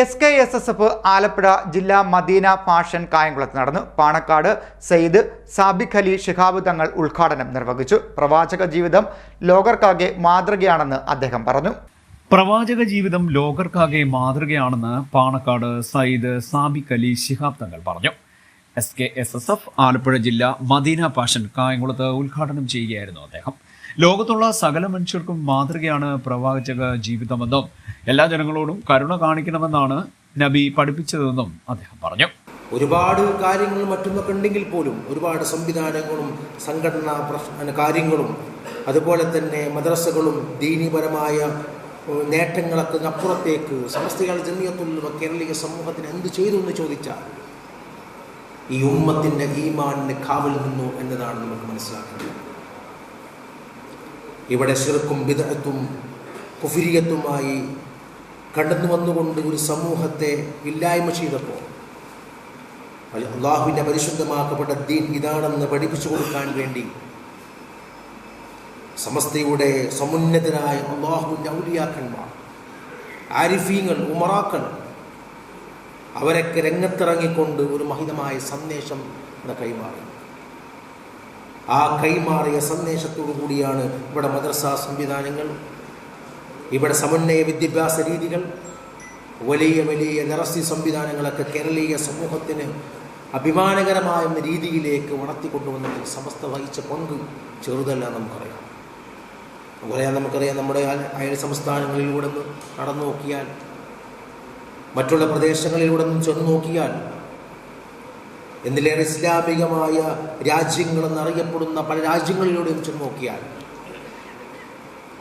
S K S S F Alappuzha ജില്ലാ Madina fashion കായംകുളത്ത് നടന്നു. പാണക്കാട് സയ്യിദ് സാബിഖ് അലി ഷിഹാബ് തങ്ങൾ ഉദ്ഘാടനം നിർവഹിച്ചു. പ്രവാചക ജീവിതം ലോകർക്കാകെ മാതൃകയാണെന്ന് അദ്ദേഹം പറഞ്ഞു. പ്രവാചക ജീവിതം ലോകർക്കാകെ മാതൃകയാണെന്ന് പാണക്കാട് സയ്യിദ് സാബിഖ് അലി ഷിഹാബ് തങ്ങൾ പറഞ്ഞു. S K S S F Alappuzha ജില്ലാ മദീന പാഷൻ കായംകുളത്ത് ഉദ്ഘാടനം ചെയ്യുകയായിരുന്നു അദ്ദേഹം. ലോകത്തുള്ള സകല മനുഷ്യർക്കും മാതൃകയാണ് പ്രവാചക ജീവിതമെന്നും എല്ലാ ജനങ്ങളോടും കരുണ കാണിക്കണമെന്നാണ് നബി പഠിപ്പിച്ചതെന്നും അദ്ദേഹം പറഞ്ഞു. ഒരുപാട് കാര്യങ്ങൾ മറ്റൊന്നൊക്കെ ഉണ്ടെങ്കിൽ പോലും ഒരുപാട് സംവിധാനങ്ങളും സംഘടനാ പ്രശ്ന കാര്യങ്ങളും അതുപോലെ തന്നെ മദ്രസകളും ദീനീപരമായ നേട്ടങ്ങളൊക്കെ അപ്പുറത്തേക്ക് സമസ്തകൾ ജമിയത്തുള്ള കേരളീയ സമൂഹത്തിന് എന്ത് ചെയ്തു എന്ന് ചോദിച്ചാൽ ഈ ഉമ്മത്തിന്റെ ഈമാനിന്റെ കാവൽ നിന്നു എന്നതാണ് നമുക്ക് മനസ്സിലാക്കേണ്ടത്. ഇവിടെ ശിർക്കും വിദഗ്ധത്തും കുഫിരിയത്തുമായി കടന്നു വന്നുകൊണ്ട് ഒരു സമൂഹത്തെ ഇല്ലായ്മ ചെയ്തപ്പോൾ അള്ളാഹുവിന്റെ പരിശുദ്ധമാക്കപ്പെട്ട ദീൻ ഇതാണെന്ന് പഠിപ്പിച്ചു കൊടുക്കാൻ വേണ്ടി സമസ്തയുടെ സമുന്നതരായ അള്ളാഹുവിന്റെ ഔലിയാക്കന്മാർ ആരിഫീങ്ങൾ ഉമറാക്കൾ അവരൊക്കെ രംഗത്തിറങ്ങിക്കൊണ്ട് ഒരു മഹിതമായ സന്ദേശം കൈമാറി. ആ കൈമാറിയ സന്ദേശത്തോടു കൂടിയാണ് ഇവിടെ മദ്രസ സംവിധാനങ്ങൾ ഇവിടെ സമന്വയ വിദ്യാഭ്യാസ രീതികൾ വലിയ വലിയ നിറസി സംവിധാനങ്ങളൊക്കെ കേരളീയ സമൂഹത്തിന് അഭിമാനകരമായ രീതിയിലേക്ക് വളർത്തിക്കൊണ്ടുവന്നതിൽ സമസ്ത വഹിച്ച പങ്ക് ചെറുതല്ല നമുക്കറിയാം. അതുപോലെ നമുക്കറിയാം നമ്മുടെ അയൽ- സംസ്ഥാനങ്ങളിലൂടെ നടന്നു നോക്കിയാൽ മറ്റുള്ള പ്രദേശങ്ങളിലൂടെ ചെന്ന് നോക്കിയാൽ എന്തിലേറെ ഇസ്ലാമികമായ രാജ്യങ്ങളെന്നറിയപ്പെടുന്ന പല രാജ്യങ്ങളിലൂടെയും ചെന്ന് നോക്കിയാൽ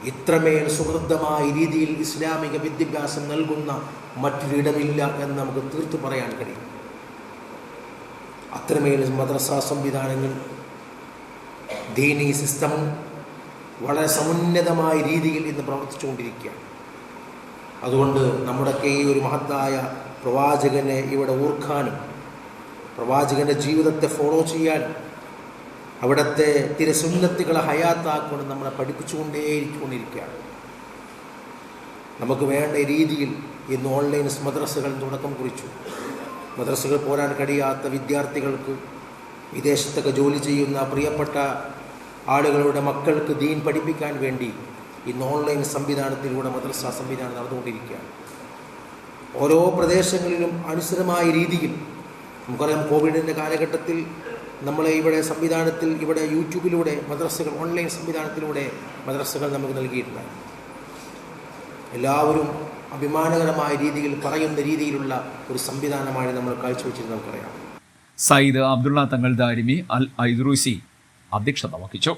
ഇത്രമേൽ സുഹൃദ്ധമായ രീതിയിൽ ഇസ്ലാമിക വിദ്യാഭ്യാസം നൽകുന്ന മറ്റൊരിടമില്ല എന്ന് നമുക്ക് തീർത്തു പറയാൻ കഴിയും. അത്രമേൽ മദ്രസ സംവിധാനങ്ങൾ ദീനീ സിസ്റ്റമും വളരെ സമുന്നതമായ രീതിയിൽ ഇന്ന് പ്രവർത്തിച്ചുകൊണ്ടിരിക്കുകയാണ്. അതുകൊണ്ട് നമ്മുടെയൊക്കെ ഈ ഒരു മഹത്തായ പ്രവാചകനെ ഇവിടെ ഓർക്കാനും പ്രവാചകന്റെ ജീവിതത്തെ ഫോളോ ചെയ്യാൻ അവിടുത്തെ തിരസുന്നത്തുകളെ ഹയാത്താക്കൊണ്ട് നമ്മളെ പഠിപ്പിച്ചുകൊണ്ടേയിരിക്കൊണ്ടിരിക്കുകയാണ്. നമുക്ക് വേണ്ട രീതിയിൽ ഇന്ന് ഓൺലൈൻ മദ്രസകൾ തുടക്കം കുറിച്ചു. മദ്രസകൾ പോരാൻ കഴിയാത്ത വിദ്യാർത്ഥികൾക്ക് വിദേശത്തൊക്കെ ജോലി ചെയ്യുന്ന പ്രിയപ്പെട്ട ആളുകളുടെ മക്കൾക്ക് ദീൻ പഠിപ്പിക്കാൻ വേണ്ടി ഇന്ന് ഓൺലൈൻ സംവിധാനത്തിലൂടെ മദ്രസ സംവിധാനം നടന്നുകൊണ്ടിരിക്കുകയാണ്. ഓരോ പ്രദേശങ്ങളിലും അനുസരമായ രീതിയിൽ നമുക്കറിയാം കോവിഡിന്റെ കാലഘട്ടത്തിൽ നമ്മളെ ഇവിടെ സംവിധാനത്തിൽ ഇവിടെ യൂട്യൂബിലൂടെ മദ്രസകൾ ഓൺലൈൻ സംവിധാനത്തിലൂടെ മദ്രസകൾ നമുക്ക് നൽകിയിട്ടുണ്ട്. എല്ലാവരും അഭിമാനകരമായ രീതിയിൽ പറയുന്ന രീതിയിലുള്ള ഒരു സംവിധാനമാണ് നമ്മൾ കാഴ്ചവെച്ചിരുന്നത് നമുക്കറിയാം. സയ്യിദ് അബ്ദുള്ള തങ്ങൾ ദാരിമി അൽ ഐദ്രൂസി അധ്യക്ഷത വഹിച്ചു.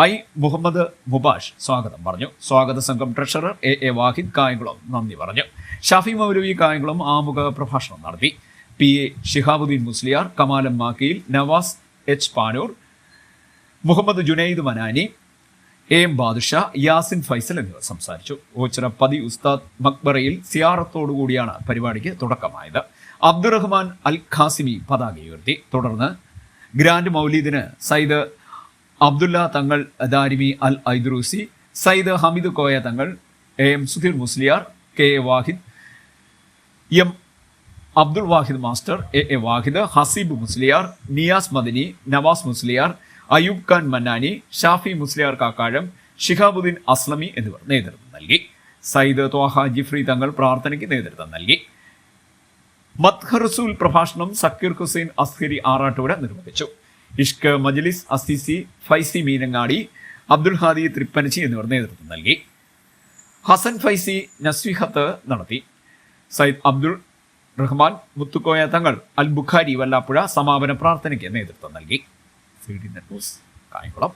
ഐ മുഹമ്മദ് മുബാഷ് സ്വാഗതം പറഞ്ഞു. സ്വാഗത സംഘം treasurer A A Vahid Kayamkulam നന്ദി പറഞ്ഞു. ഷാഫി മൗലവി കായംകുളം ആമുഖ പ്രഭാഷണം നടത്തി. P. A. Shihabuddin Musliyar Kamalam Makkiyil Navas H. Panoor Muhammad Junaid Manani A. M. Badusha Yasin Faisal എന്നിവർ സംസാരിച്ചു. ഓച്ചിറ പതി ഉസ്താദ് മക്ബറയിൽ സിയാറത്തോടുകൂടിയാണ് പരിപാടിക്ക് തുടക്കമായത്. അബ്ദുറഹ്മാൻ അൽ ഖാസിമി പതാക ഉയർത്തി. തുടർന്ന് grand മൗലീദിന് Sayyid Abdullah Thangal Darimi Al Aidroosi Sayyid Hameed Koya Thangal A. M. Sudheer Musliyar K. A. Vahid M. Abdul Vahid master A A Vahid Haseeb Musliyar Niyas Madani Navas Musliyar Ayub Khan Mannani Shafi Musliyar Kakkazham Shihabuddin Aslami എന്നിവർ നേതൃത്വം നൽകി. സയ്യിദ് ത്വാഹ ജിഫ്രി തങ്ങൾ പ്രാർത്ഥനയ്ക്ക് നേതൃത്വം നൽകി. മത്ഹറസൂൽ പ്രഭാഷണം സക്കീർ ഹുസൈൻ അസ്ഹരി ആറാട്ടോട് നിർവഹിച്ചു. ഇഷ്ക് മജ്ലിസ് അസിസി ഫൈസി മീനങ്ങാടി അബ്ദുൽ ഹാദി തൃപ്പനച്ചി എന്നിവർ നേതൃത്വം നൽകി. ഹസൻ ഫൈസി നസ്വിഹത്ത് നടത്തി. സയ്യിദ് അബ്ദുൾ റഹ്മാൻ മുത്തുക്കോയ തങ്ങൾ അൽ ബുഖാരി വല്ലാപ്പുഴ സമാപന പ്രാർത്ഥനയ്ക്ക് നേതൃത്വം നൽകി. C D net news Kayamkulam.